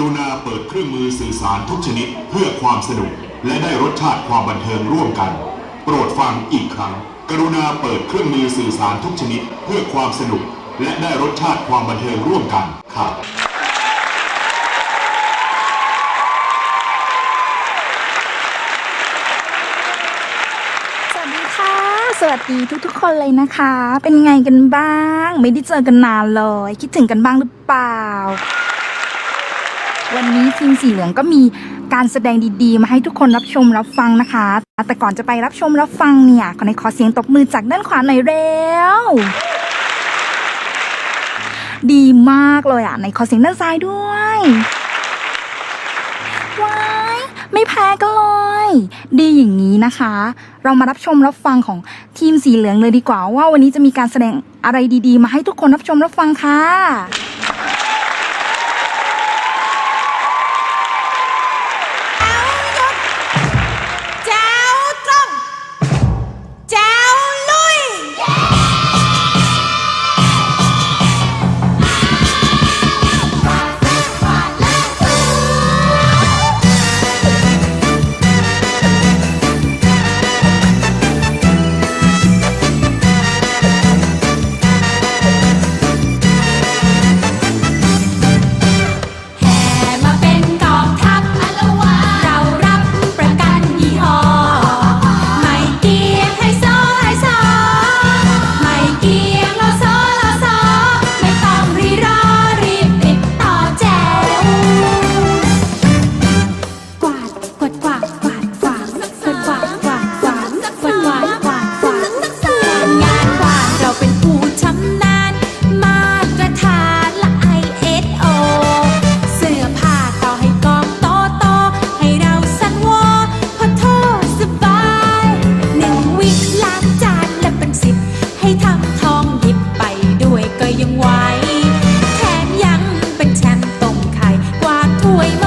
รุณาเปิดเครื่องมือสื่อสารทุกชนิดเพื่อความสนุก และได้รสชาติความบันเทิงร่วมกัน โปรดฟังอีกครั้ง กรุณาเปิดเครื่องมือสื่อสารทุกชนิด เพื่อความสนุก และได้รสชาติความบันเทิงร่วมกันครับสวัสดีค่ะสวัสดีทุกๆคนเลยนะคะ เป็นไงกันบ้าง ไม่ได้เจอกันนานเลย คิดถึงกันบ้างหรือเปล่า วันนี้ทีมสีเหลืองก็มีการแสดงดีๆ มาให้ทุกคนรับชมรับฟังนะคะ แต่ก่อนจะไปรับชมรับฟังเนี่ยขอในขอเสียงตบมือจากด้านขวาหน่อยเร็ว ดีมากเลยอะในขอเสียงด้านซ้ายด้วยว้ายไม่แพ้กันเลย ดีอย่างนี้นะคะ เรามารับชมรับฟังของทีมสีเหลืองเลยดีกว่าว่าวันนี้จะมีการแสดงอะไรดีๆ มาให้ทุกคนรับชมรับฟังค่ะ away